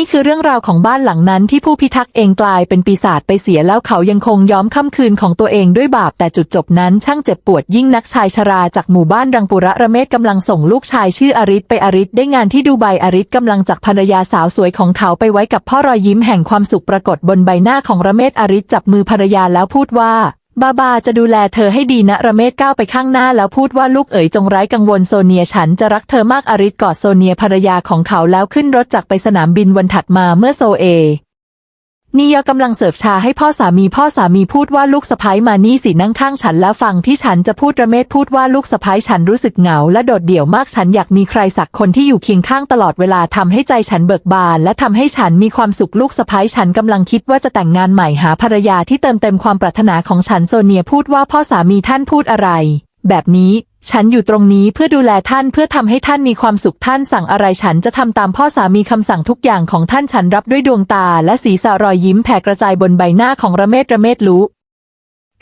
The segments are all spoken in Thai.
นี่คือเรื่องราวของบ้านหลังนั้นที่ผู้พิทักษ์เองกลายเป็นปีศาจไปเสียแล้วเขายังคงย้อมค่ำคืนของตัวเองด้วยบาปแต่จุดจบนั้นช่างเจ็บปวดยิ่งนักชายชราจากหมู่บ้านรังปุระระเมศกำลังส่งลูกชายชื่ออาริสไปอาริสได้งานที่ดูไบอาริสกำลังจากภรรยาสาวสวยของเขาไปไว้กับพ่อรอยยิ้มแห่งความสุขปรากฏบนใบหน้าของระเมศอาริสจับมือภรรยาแล้วพูดว่า บาบาจะดูแลเธอให้ดีนะระเมศก้าวไปข้างหน้าแล้วพูดว่าลูกเอ๋ยจงไร้กังวลโซเนียฉันจะรักเธอมากอาริสกอดโซเนียภรรยาของเขาแล้วขึ้นรถจากไปสนามบินวันถัดมาเมื่อโซเอ นียกำลังเสิร์ฟชาให้พ่อสามีพ่อสามีพูดว่าลูกสะพ้ยมานี่สินั่งข้างฉันแล้วฟังที่ฉันจะพูดระเมศพูดว่าลูกสะพ้ยฉันรู้สึกเหงา และโดดเดี่ยวมากฉันอยากมีใครสักคนที่อยู่เคียงข้างตลอดเวลาทำให้ใจฉันเบิกบาน และทำให้ฉันมีความสุขลูกสะพ้ยฉันกำลังคิดว่าจะแต่งงานใหม่หาภรรยาที่เติมเต็มความปรารถนาของฉันโซเนียพูดว่าพ่อสามีท่านพูดอะไร แบบนี้ฉันอยู่ตรงนี้เพื่อดูแลท่านเพื่อทำให้ท่านมีความสุขท่านสั่งอะไรฉันจะทำตามพ่อสามีคำสั่งทุกอย่างของท่านฉันรับด้วยดวงตา และสีสะรอยยิ้มแผ่กระจายบนใบหน้าของระเมศระเมศรู้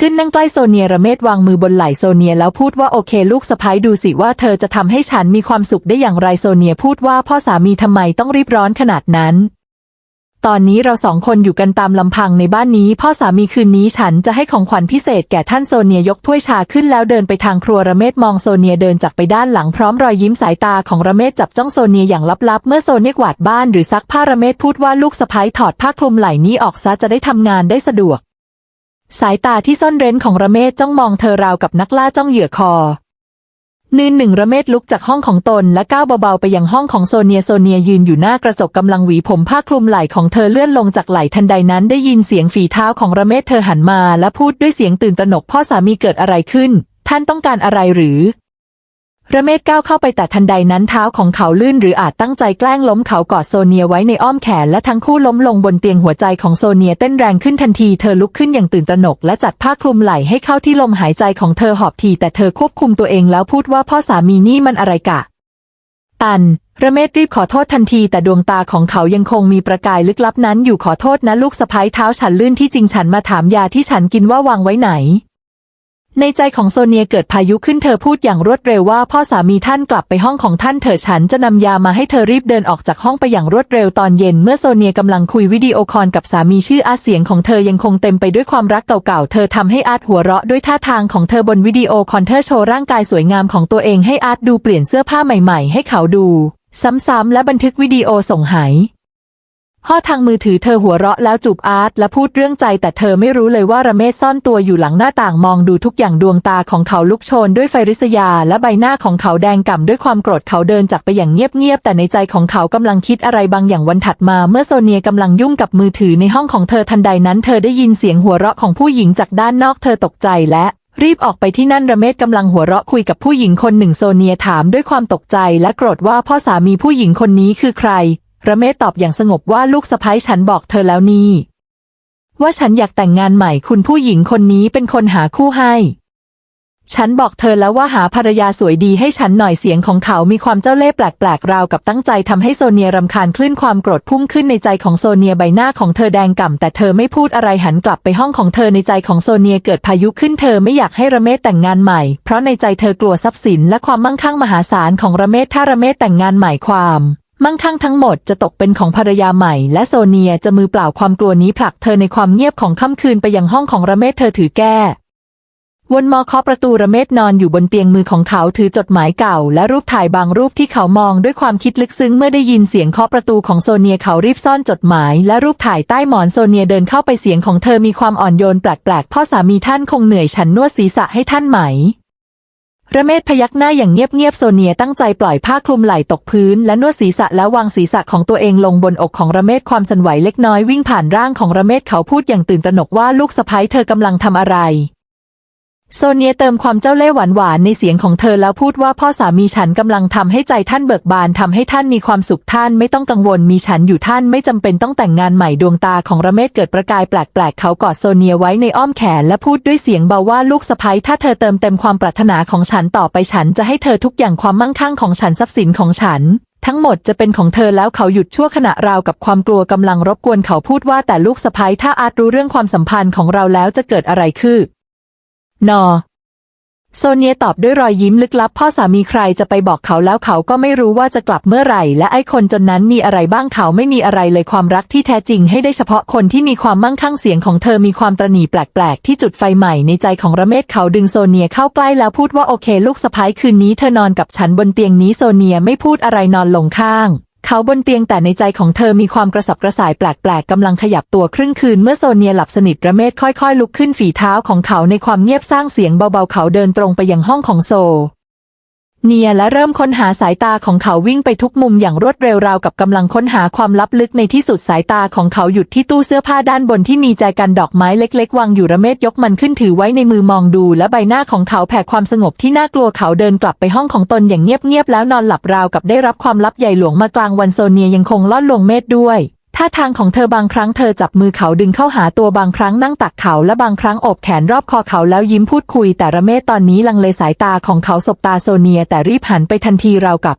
ขึ้นนั่งใกล้โซเนียระเมศวางมือบนไหล่โซเนียแล้วพูดว่าโอเคลูกสะพ้ยดูสิว่าเธอจะทำให้ฉันมีความสุขได้อย่างไรโซเนียพูดว่าพ่อสามีทำไมต้องรีบร้อนขนาดนั้น ตอนนี้เราสองคนอยู่กันตามลำพังในบ้านนี้ พ่อสามีคืนนี้ฉันจะให้ของขวัญพิเศษแก่ท่านโซเนียยกถ้วยชาขึ้นแล้วเดินไปทางครัวระเมศมองโซเนียเดินจากไปด้านหลังพร้อมรอยยิ้มสายตาของระเมศจับจ้องโซเนียอย่างลับๆ เมื่อโซเนียกวาดบ้านหรือซักผ้าระเมศพูดว่าลูกสะพ้ยถอดผ้าคลุมไหล่นี้ออกซะจะได้ทำงานได้สะดวก สายตาที่ซ่อนเร้นของระเมศจ้องมองเธอราวกับนักล่าจ้องเหยื่อคอ นืนหนึ่งระเมศลุกจากห้องของตนและก้าวเบาๆไปยังห้องของโซเนียโซเนียยืนอยู่หน้ากระจกกำลังหวีผมผ้าคลุมไหล่ของเธอเลื่อนลงจากไหล่ทันใดนั้นได้ยินเสียงฝีเท้าของระเมศเธอหันมาและพูดด้วยเสียงตื่นตระหนกพ่อสามีเกิดอะไรขึ้น ท่านต้องการอะไรหรือ ระเมศก้าวเข้าไปแต่ทันใดนั้นเท้าของเขาลื่นหรืออาจตั้งใจแกล้งล้มเขากอดโซเนียไว้ในอ้อมแขนและทั้งคู่ล้มลงบนเตียงหัวใจของโซเนียเต้นแรงขึ้นทันทีเธอลุกขึ้นอย่างตื่นตระหนกและจัดผ้าคลุมไหล่ให้เข้าที่ลมหายใจของเธอหอบทีแต่เธอควบคุมตัวเองแล้วพูดว่าพ่อสามีนี่มันอะไรกะ ตัน ระเมศรีบขอโทษทันทีแต่ดวงตาของเขายังคงมีประกายลึกลับนั้นอยู่ขอโทษนะลูกสะพ้ยเท้าฉันลื่นที่จริงฉันมาถามยาที่ฉันกินว่าวางไว้ไหน ในใจของโซเนียเกิดพายุขึ้นเธอพูดอย่างรวดเร็วว่าพ่อสามีท่านกลับไปห้องของท่านเถิดฉันจะนำยามาให้เธอรีบเดินออกจากห้องไปอย่างรวดเร็วตอนเย็น เมื่อโซเนียกำลังคุยวิดีโอคอลกับสามีชื่ออาเสียงของเธอยังคงเต็มไปด้วยความรักเก่าๆ เธอทำให้อาร์ตหัวเราะด้วยท่าทางของเธอบนวิดีโอคอนเธอโชว์ร่างกายสวยงามของตัวเองให้อาร์ตดูเปลี่ยนเสื้อผ้าใหม่ๆ ให้เขาดู ซ้ำๆและบันทึกวิดีโอส่งหาย พ่อทางมือถือเธอหัวเราะแล้วจูบอาร์ตและพูดเรื่องใจแต่เธอไม่รู้เลยว่าระเมศซ่อนตัวอยู่หลังหน้าต่างมองดูทุกอย่างดวงตาของเขาลุกโชนด้วยไฟริษยาและใบหน้าของเขาแดงก่ำด้วยความโกรธเขาเดินจากไปอย่างเงียบๆแต่ในใจของเขากำลังคิดอะไรบางอย่างวันถัดมาเมื่อโซเนียกำลังยุ่งกับมือถือในห้องของเธอทันใดนั้นเธอได้ยินเสียงหัวเราะของผู้หญิงจากด้านนอกเธอตกใจและรีบออกไปที่นั่นระเมศกำลังหัวเราะคุยกับผู้หญิงคนหนึ่งโซเนียถามด้วยความตกใจและโกรธว่าพ่อสามีผู้หญิงคนนี้คือใคร ระเมศตอบอย่างสงบว่าลูกสะพ้ยฉันบอกเธอแล้วนี่ ว่าฉันอยากแต่งงานใหม่คุณผู้หญิงคนนี้เป็นคนหาคู่ให้ ฉันบอกเธอแล้วว่าหาภรรยาสวยดีให้ฉันหน่อยเสียงของเขามีความเจ้าเล่ห์แปลกๆราวกับตั้งใจทำให้โซเนียรำคาญคลื่นความโกรธพุ่งขึ้นในใจของโซเนียใบหน้าของเธอแดงก่ำแต่เธอไม่พูดอะไรหันกลับไปห้องของเธอในใจของโซเนียเกิดพายุขึ้นเธอไม่อยากให้ระเมศแต่งงานใหม่ เพราะในใจเธอกลัวทรัพย์สินและความมั่งคั่งมหาศาลของระเมศถ้าระเมศแต่งงานใหม่ความ มั่งคั่งทั้งหมดจะตกเป็นของภรรยาใหม่ และโซเนียจะมือเปล่าความกลัวนี้ผลักเธอในความเงียบของค่ำคืนไปยังห้องของระเมศเธอถือแก้วนมอเคาะประตูระเมศนอนอยู่บนเตียงมือของเขาถือจดหมายเก่า และรูปถ่ายบางรูปที่เขามองด้วยความคิดลึกซึ้งเมื่อได้ยินเสียงเคาะประตูของโซเนียเขารีบซ่อนจดหมาย และรูปถ่ายใต้หมอนโซเนียเดินเข้าไปเสียงของเธอมีความอ่อนโยนแปลกๆพ่อสามีท่านคงเหนื่อยฉันนวดศีรษะให้ท่านไหม ระเมศพยักหน้าอย่างเงียบๆโซเนียตั้งใจปล่อยผ้าคลุมไหล่ตกพื้นและนวดศีรษะแล้ววางศีรษะของตัวเองลงบนอกของระเมศความสันไหวเล็กน้อยวิ่งผ่านร่างของระเมศเขาพูดอย่างตื่นตระหนกว่าลูกสะใภ้เธอกำลังทำอะไร โซเนียเติมความเจ้าเล่ห์หวานหวานๆในเสียงของเธอแล้วพูดว่าพ่อสามีฉันกำลังทำให้ใจท่านเบิกบานทำให้ท่านมีความสุขท่านไม่ต้องกังวลมีฉันอยู่ท่านไม่จำเป็นต้องแต่งงานใหม่ดวงตาของระเมศเกิดประกายแปลกๆเขากอดโซเนียไว้ในอ้อมแขนและพูดด้วยเสียงเบาว่าลูกสะใภ้ถ้าเธอเติมเต็มความปรารถนาของฉันต่อไปฉันจะให้เธอทุกอย่างความมั่งคั่งของฉันทรัพย์สินของฉันทั้งหมดจะเป็นของเธอแล้วเขาหยุดชั่วขณะราวกับความกลัวกำลังรบกวนเขาพูดว่าแต่ลูกสะใภ้ถ้าอาจรู้เรื่องความสัมพันธ์ของเราแล้วจะเกิดอะไรขึ้น นอ โซเนียตอบด้วยรอยยิ้มลึกลับ พ่อสามีใครจะไปบอกเขาแล้วเขาก็ไม่รู้ว่าจะกลับเมื่อไหร่ และไอ้คนจนนั้นมีอะไรบ้างเขาไม่มีอะไรเลยความรักที่แท้จริงให้ได้เฉพาะคนที่มีความมั่งคั่งเสียงของเธอมีความตระหนี่แปลกๆ ที่จุดไฟใหม่ในใจของระเมศเขาดึงโซเนียเข้าใกล้แล้วพูดว่าโอเค ลูกสะพ้ายคืนนี้เธอนอนกับฉันบนเตียงนี้โซเนียไม่พูดอะไรนอนลงข้าง เขาบนเตียงแต่ในใจของเธอมีความกระสับกระส่ายแปลกๆกำลังขยับตัวครึ่งคืนเมื่อโซเนียหลับสนิทระเมศค่อยๆ ลุกขึ้นฝีเท้าของเขาในความเงียบสร้างเสียงเบาๆเขาเดินตรงไปยังห้องของโซ เนียและเริ่มค้นหาสายตาของเขาวิ่งไปทุกมุมอย่างรวดเร็วราวกับกำลังค้นหาความลับลึกในที่สุดสายตาของเขาหยุดที่ตู้เสื้อผ้าด้านบนที่มีแจกันดอกไม้เล็กๆ วางอยู่ระเมศยกมันขึ้นถือไว้ในมือมองดู และใบหน้าของเขาแผ่ความสงบที่น่ากลัวเขาเดินกลับไปห้องของตนอย่างเงียบๆแล้วนอนหลับราวกับได้รับความลับใหญ่หลวงมากลางวันโซเนียยังคงล่อนลงเมฆด้วย ท่าทางของเธอบางครั้งเธอจับมือเขาดึงเข้าหาตัวบางครั้งนั่งตักเขาและบางครั้งอบแขนรอบคอเขาแล้วยิ้มพูดคุยแต่ระเมศตอนนี้ลังเลสายตาของเขาสบตาโซเนียแต่รีบหันไปทันทีราวกับ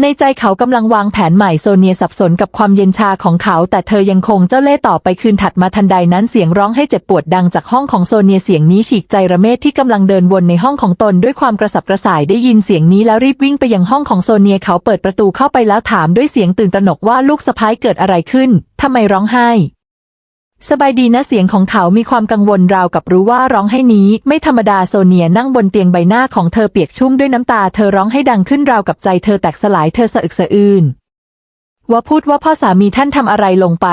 ในใจเขากำลังวางแผนใหม่โซเนียสับสนกับความเย็นชาของเขา แต่เธอยังคงเจ้าเล่ห์ต่อไปคืนถัดมาทันใดนั้นเสียงร้องให้เจ็บปวดดังจากห้องของโซเนียเสียงนี้ฉีกใจระเมศที่กำลังเดินวนในห้องของตนด้วยความกระสับกระส่ายได้ยินเสียงนี้แล้วรีบวิ่งไปยังห้องของโซเนียเขาเปิดประตูเข้าไปแล้วถามด้วยเสียงตื่นตระหนกว่าลูกสะพ้ายเกิดอะไรขึ้นทำไมร้องไห้ สบายดีนะเสียงของเขามีความกังวลราวกับรู้ว่าร้องให้นี้ ไม่ธรรมดาโซเนียนั่งบนเตียงใบหน้าของเธอเปียกชุ่มด้วยน้ำตาเธอร้องให้ดังขึ้นราวกับใจเธอแตกสลายเธอสะอึกสะอื้นว่าพูดว่าพ่อสามีท่านทำอะไรลงไป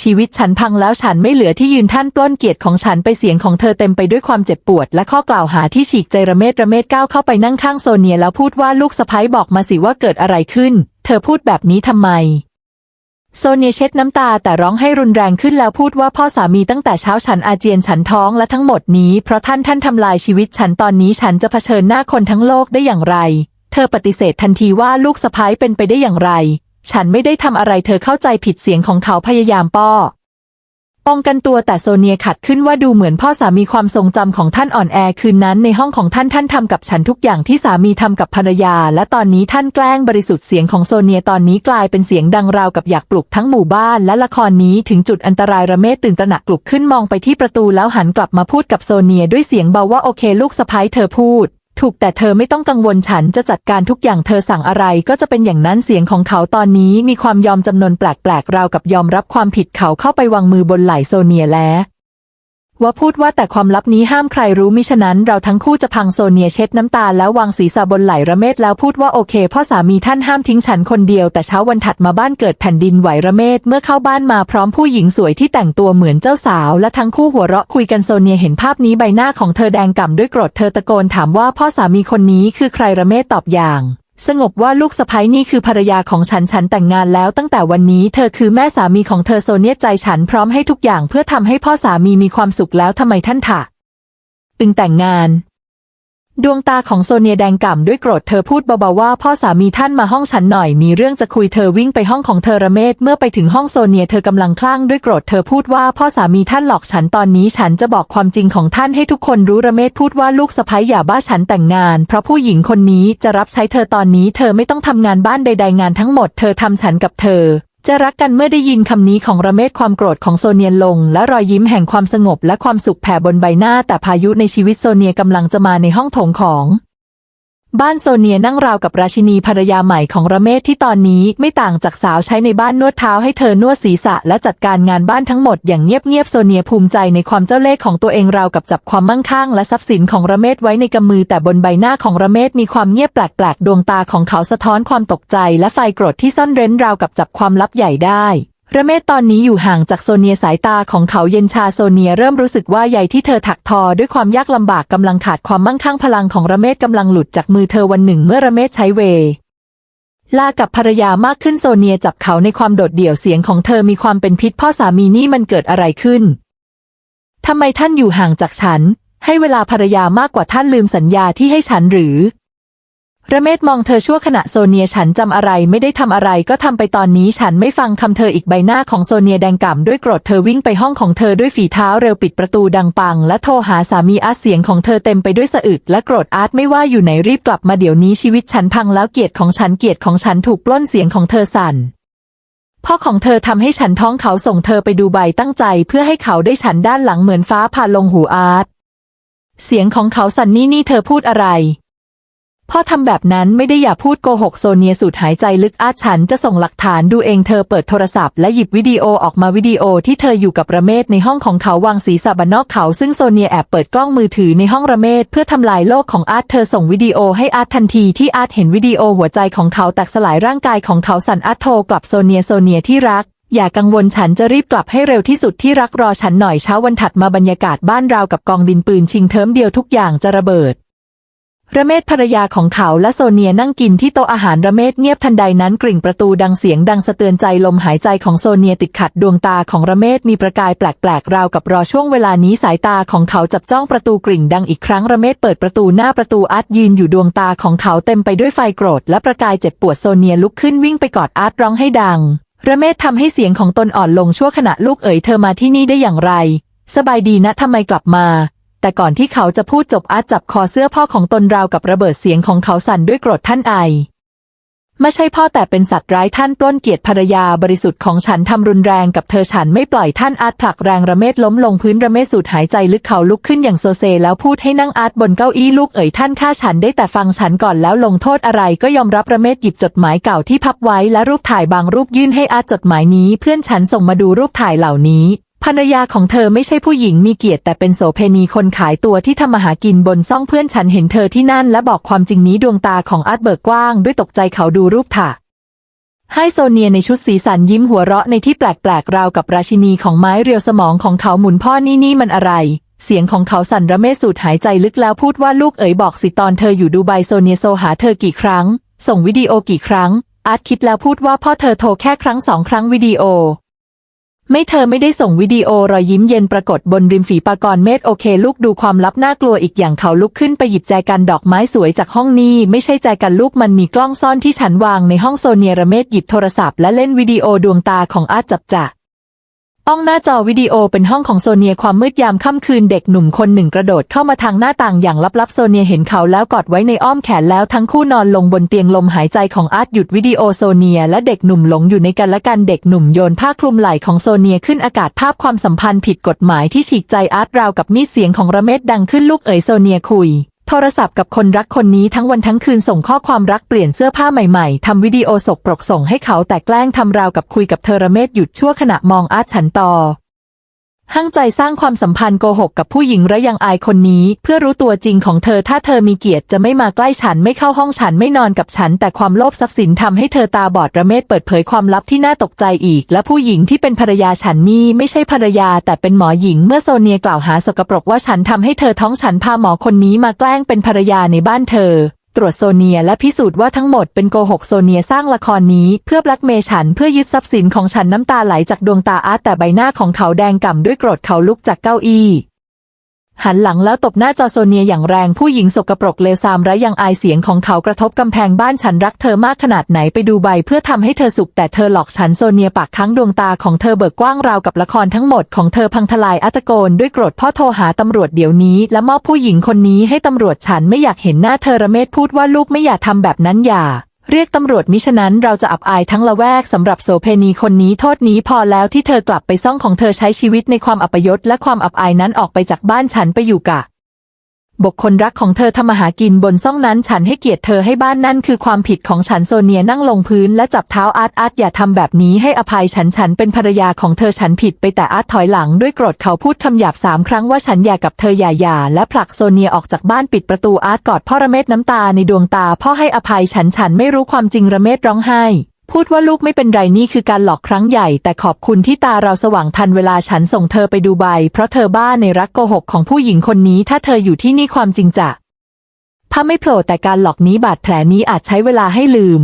ชีวิตฉันพังแล้วฉันไม่เหลือที่ยืนท่านปล้นเกียรติของฉันไปเสียงของเธอเต็มไปด้วยความเจ็บปวด และข้อกล่าวหาที่ฉีกใจระเมศระเมศก้าวเข้าไปนั่งข้างโซเนียแล้วพูดว่าลูกสะพ้ยบอกมาสิว่าเกิดอะไรขึ้น เธอพูดแบบนี้ทำไม โซเนียเช็ดน้ำตาแต่ร้องให้รุนแรงขึ้นแล้วพูดว่าพ่อสามีตั้งแต่เช้าฉันอาเจียนฉันท้องและทั้งหมดนี้เพราะท่านท่านทำลายชีวิตฉันตอนนี้ฉันจะเผชิญหน้าคนทั้งโลกได้อย่างไร เธอปฏิเสธทันทีว่าลูกสะพ้ายเป็นไปได้อย่างไร ฉันไม่ได้ทำอะไรเธอเข้าใจผิดเสียงของเขาพยายามป้อ ป้องกันตัวแต่โซเนียขัดขึ้นว่าดูเหมือนพ่อสามีความทรงจำของท่านอ่อนแอคืนนั้นในห้องของท่านท่านทำกับฉันทุกอย่างที่สามีทำกับภรรยา และตอนนี้ท่านแกล้งบริสุทธิ์เสียงของโซเนียตอนนี้กลายเป็นเสียงดังราวกับอยากปลุกทั้งหมู่บ้านและละครนี้ถึงจุดอันตรายระเมศตื่นตระหนักปลุกขึ้นมองไปที่ประตูแล้วหันกลับมาพูดกับโซเนียด้วยเสียงเบาว่าโอเคลูกสะพ้ายเธอพูด ถูกแต่เธอไม่ต้องกังวลฉันจะจัดการทุกอย่างเธอสั่งอะไรก็จะเป็นอย่างนั้นเสียงของเขาตอนนี้มีความยอมจำนนแปลกๆราวกับยอมรับความผิดเขาเข้าไปวางมือบนไหล่โซเนียแล้ว ว่าพูดว่าแต่ความลับนี้ห้ามใครรู้มิฉะนั้นเราทั้งคู่จะพังโซเนียเช็ดน้ำตาแล้ววางศีรษะบนไหล่ระเมศแล้วพูดว่าโอเคพ่อสามีท่านห้ามทิ้งฉันคนเดียวแต่เช้าวันถัดมาบ้านเกิดแผ่นดินไหวระเมศเมื่อเข้าบ้านมาพร้อมผู้หญิงสวยที่แต่งตัวเหมือนเจ้าสาว และทั้งคู่หัวเราะคุยกันโซเนียเห็นภาพนี้ใบหน้าของเธอแดงก่ำด้วยโกรธเธอตะโกนถามว่าพ่อสามีคนนี้คือใครระเมศตอบอย่าง สงบว่าลูกสะพ้ยนี่คือภรรยาของฉันฉันแต่งงานแล้วตั้งแต่วันนี้เธอคือแม่สามีของเธอโซเนียใจฉันพร้อมให้ทุกอย่างเพื่อทำให้พ่อสามีมีความสุขแล้วทำไมท่านถะ ตึงแต่งงาน ดวงตาของโซเนียแดงก่ำด้วยโกรธเธอพูดเบาๆว่าพ่อสามีท่านมาห้องฉันหน่อยมีเรื่องจะคุยเธอวิ่งไปห้องของเธอระเมศเมื่อไปถึงห้องโซเนียเธอกำลังคลั่งด้วยโกรธเธอพูดว่าพ่อสามีท่านหลอกฉันตอนนี้ฉันจะบอกความจริงของท่านให้ทุกคนรู้ระเมศพูดว่าลูกสะพ้ยอย่าบ้าฉันแต่งงาน เพราะผู้หญิงคนนี้จะรับใช้เธอตอนนี้เธอไม่ต้องทำงานบ้านใดๆงานทั้งหมดเธอทำฉันกับเธอ จะรักกันเมื่อได้ยินคำนี้ของระเมศความโกรธของโซเนียลง และรอยยิ้มแห่งความสงบและความสุขแผ่บนใบหน้าแต่พายุในชีวิตโซเนียกำลังจะมาในห้องโถงของ บ้านโซเนียนั่งราวกับราชินีภรรยาใหม่ของระเมศที่ตอนนี้ไม่ต่างจากสาวใช้ในบ้านนวดเท้าให้เธอนวดศีรษะและจัดการงานบ้านทั้งหมดอย่างเงียบๆโซเนียภูมิใจในความเจ้าเล่ห์ของตัวเองราวกับจับความมั่งคั่งและทรัพย์สินของระเมศไว้ในกำมือแต่บนใบหน้าของระเมศมีความเงียบแปลกๆดวงตาของเขาสะท้อนความตกใจและไฟโกรธที่ซ่อนเร้นราวกับจับความลับใหญ่ได้ ระเมศตอนนี้อยู่ห่างจากโซเนียสายตาของเขาเย็นชาโซเนียเริ่มรู้สึกว่าใยที่เธอถักทอด้วยความยากลำบากกำลังขาดความมั่งคั่งพลังของระเมศกำลังหลุดจากมือเธอวันหนึ่งเมื่อระเมศใช้เวลากับภรรยามากขึ้นโซเนียจับเขาในความโดดเดี่ยวเสียงของเธอมีความเป็นพิษพ่อสามีนี่มันเกิดอะไรขึ้นทำไมท่านอยู่ห่างจากฉัน ให้เวลาภรรยามากกว่าท่านลืมสัญญาที่ให้ฉันหรือ ระเมศมองเธอชั่วขณะโซเนียฉันจำอะไรไม่ได้ทำอะไรก็ทำไปตอนนี้ฉันไม่ฟังคำเธออีกใบหน้าของโซเนียแดงก่ำด้วยโกรธเธอวิ่งไปห้องของเธอด้วยฝีเท้าเร็วปิดประตูดังปัง และโทรหาสามีอาร์ตเสียงของเธอเต็มไปด้วยสะอึกและโกรธอาร์ตไม่ว่าอยู่ไหนรีบกลับมาเดี๋ยวนี้ชีวิตฉันพังแล้วเกียรติของฉันเกียรติของฉันถูกปล้นเสียงของเธอสั่นพ่อของเธอทำให้ฉันท้องเขาส่งเธอไปดูใบตั้งใจ เพื่อให้เขาได้ฉันด้านหลังเหมือนฟ้าผ่าลงหูอาร์ตเสียงของเขาสั่นนี่นี่เธอพูดอะไร พ่อทำแบบนั้นไม่ได้อย่าพูดโกหกโซเนียสูดหายใจลึกอาฉันจะส่งหลักฐานดูเองเธอเปิดโทรศัพท์และหยิบวิดีโอออกมาวิดีโอที่เธออยู่กับระเมศในห้องของเขาวางศีรษะบนนอกเขาซึ่งโซเนียแอบเปิดกล้องมือถือในห้องระเมศเพื่อทำลายโลกของอาร์ตเธอส่งวิดีโอให้อาร์ตทันทีที่อาร์ตเห็นวิดีโอหัวใจของเขาแตกสลายร่างกายของเขาสั่นอาร์ตโทรกลับโซเนียโซเนียที่รักอย่ากังวลฉันจะรีบกลับให้เร็วที่สุดที่รักรอฉันหน่อยเช้าวันถัดมาบรรยากาศบ้านราวกับกองดินปืนชิงเทิมเดียวทุกอย่างจะระเบิด ระเมศภรรยาของเขาและโซเนียนั่งกินที่โต๊ะอาหารระเมศเงียบทันใดนั้นกริ่งประตูดังเสียงดังสะเตือนใจลมหายใจของโซเนียติดขัดดวงตาของระเมศมีประกายแปลกๆราวกับรอช่วงเวลานี้สายตาของเขาจับจ้องประตูกริ่งดังอีกครั้งระเมศเปิดประตูหน้าประตูอาร์ตยืนอยู่ดวงตาของเขาเต็มไปด้วยไฟโกรธและประกายเจ็บปวดโซเนียลุกขึ้นวิ่งไปกอดอาร์ตร้องให้ดัง ระเมศทำให้เสียงของตนอ่อนลงชั่วขณะลูกเอ๋ยเธอมาที่นี่ได้อย่างไร สบายดีนะทำไมกลับมา แต่ก่อนที่เขาจะพูดจบอาร์ตจับคอเสื้อพ่อของตนราวกับระเบิดเสียงของเขาสั่นด้วยโกรธท่านไอไม่ใช่พ่อแต่เป็นสัตว์ร้ายท่านปล้นเกียรติภรรยาบริสุทธิ์ของฉันทำรุนแรงกับเธอฉันไม่ปล่อยท่านอาร์ตผลักแรงระเมศล้มลงพื้นระเมศสูดหายใจลึกเขาลุกขึ้นอย่างโซเซแล้วพูดให้นั่งอาร์ตบนเก้าอี้ลูกเอ๋ยท่านฆ่าฉันได้แต่ฟังฉันก่อนแล้วลงโทษอะไรก็ยอมรับระเมศหยิบจดหมายเก่าที่พับไว้และรูปถ่ายบางรูปยื่นให้อาร์ตจดหมายนี้ เพื่อนฉันส่งมาดูรูปถ่ายเหล่านี้ ภรรยาของเธอไม่ใช่ผู้หญิงมีเกียรติแต่เป็นโสเพณีคนขายตัวที่ทำมาหากินบนซ่องเพื่อนฉันเห็นเธอที่นั่นและบอกความจริงนี้ดวงตาของอาร์ตเบิกกว้าง ด้วยตกใจเขาดูรูปถ่ายให้โซเนียในชุดสีสันยิ้มหัวเราะในที่แปลกๆราวกับราชินีของไม้เรียวสมองของเขาหมุนพ่อนี่นี่มันอะไร เสียงของเขาสั่นระเมศสูดหายใจลึกแล้วพูดว่าลูกเอ๋ยบอกสิตอนเธออยู่ดูไบโซเนียโซหาเธอกี่ครั้ง ส่งวิดีโอกี่ครั้งอาร์ตคิดแล้วพูดว่าพ่อเธอโทรแค่ครั้งสองครั้งวิดีโอ ไม่เธอไม่ได้ส่งวิดีโอรอยยิ้มเย็นปรากฏบนริมฝีปากรเมธโอเค ลูกดูความลับน่ากลัวอีกอย่างเขาลุกขึ้นไปหยิบแจกันดอกไม้สวยจากห้องนี้ ไม่ใช่แจกันลูกมันมีกล้องซ่อนที่ฉันวางในห้องโซเนียระเมดหยิบโทรศัพท์และเล่นวิดีโอดวงตาของอาจับจะ อ้องหน้าจอวิดีโอเป็นห้องของโซเนียความมืดยามค่ำคืนเด็กหนุ่มคนหนึ่งกระโดดเข้ามาทางหน้าต่างอย่างลับๆโซเนียเห็นเขาแล้วกอดไว้ในอ้อมแขนแล้วทั้งคู่นอนลงบนเตียงลมหายใจของอาร์ตหยุดวิดีโอโซเนียและเด็กหนุ่มหลงอยู่ในกันและกันเด็กหนุ่มโยนผ้าคลุมไหล่ของโซเนียขึ้นอากาศภาพความสัมพันธ์ผิดกฎหมายที่ฉีกใจอาร์ตราวกับมีดเสียงของระเมศดังขึ้นลูกเอ๋ยโซเนียคุย โทรศัพท์กับคนรักคนนี้ทั้งวันทั้งคืนส่งข้อความรักเปลี่ยนเสื้อผ้าใหม่ๆ ทำวิดีโอสกปรกส่งให้เขาแต่แกล้งทำราวกับคุยกับเธอระเมศหยุดชั่วขณะมองอาร์ตฉันต่อ ห้างใจสร้างความสัมพันธ์โกหกกับผู้หญิงระยังอายคนนี้ เพื่อรู้ตัวจริงของเธอถ้าเธอมีเกียรติจะไม่มาใกล้ฉันไม่เข้าห้องฉันไม่นอนกับฉัน แต่ความโลภทรัพย์สินทำให้เธอตาบอดระเมศเปิดเผยความลับที่น่าตกใจอีก และผู้หญิงที่เป็นภรรยาฉันนี่ไม่ใช่ภรรยา แต่เป็นหมอหญิงเมื่อโซเนียกล่าวหาสกปรกว่าฉันทำให้เธอท้องฉันพาหมอคนนี้มาแกล้งเป็นภรรยาในบ้านเธอ ตรวจโซเนียและพิสูจน์ว่าทั้งหมดเป็นโกหกโซเนียสร้างละครนี้ เพื่อแบล็กเมย์ฉันเพื่อยึดทรัพย์สินของฉันน้ำตาไหลจากดวงตาอาร์ตแต่ใบหน้าของเขาแดงก่ำด้วยโกรธเขาลุกจากเก้าอี้ หันหลังแล้วตบหน้าจอโซเนียอย่างแรงผู้หญิงสกปรกเลวทรามไร้ยังอายเสียงของเขากระทบกำแพงบ้านฉันรักเธอมากขนาดไหนไปดูใบเพื่อทำให้เธอสุขแต่เธอหลอกฉันโซเนียปากค้างดวงตาของเธอเบิกกว้างราวกับละครทั้งหมดของเธอพังทลายอัตโกนด้วยโกรธพ่อโทรหาตำรวจเดี๋ยวนี้ และมอบผู้หญิงคนนี้ให้ตำรวจฉันไม่อยากเห็นหน้าเธอระเมศพูดว่าลูกไม่อยากทำแบบนั้นอย่า เรียกตำรวจมิฉะนั้นเราจะอับอายทั้งละแวกสำหรับโสเพณีคนนี้โทษนี้พอแล้วที่เธอกลับไปซ่องของเธอใช้ชีวิตในความอัปยศและความอับอายนั้นออกไปจากบ้านฉันไปอยู่กะ บกคนรักของเธอทำมาหากินบนซ่องนั้นฉันให้เกียรติเธอให้บ้านนั่นคือความผิดของฉันโซเนียนั่งลงพื้นและจับเท้าอาร์ตอาร์ตอย่าทำแบบนี้ให้อภัยฉันฉันเป็นภรรยาของเธอฉันผิดไปแต่อาร์ตถอยหลังด้วยโกรธเขาพูดคำหยาบสามครั้งว่าฉันอยากกับเธออย่าอย่าและผลักโซเนียออกจากบ้านปิดประตูอาร์ตกอดพ่อระเมศน้ำตาในดวงตาพ่อให้อภัยฉันฉันไม่รู้ความจริงระเมศร้องไห้ พูดว่าลูกไม่เป็นไรนี่คือการหลอกครั้งใหญ่ แต่ขอบคุณที่ตาเราสว่างทันเวลาฉันส่งเธอไปดูใบ เพราะเธอบ้าในรักโกหกของผู้หญิงคนนี้ ถ้าเธออยู่ที่นี่ความจริงจะถ้าไม่โผล่แต่การหลอกนี้บาดแผลนี้อาจใช้เวลาให้ลืม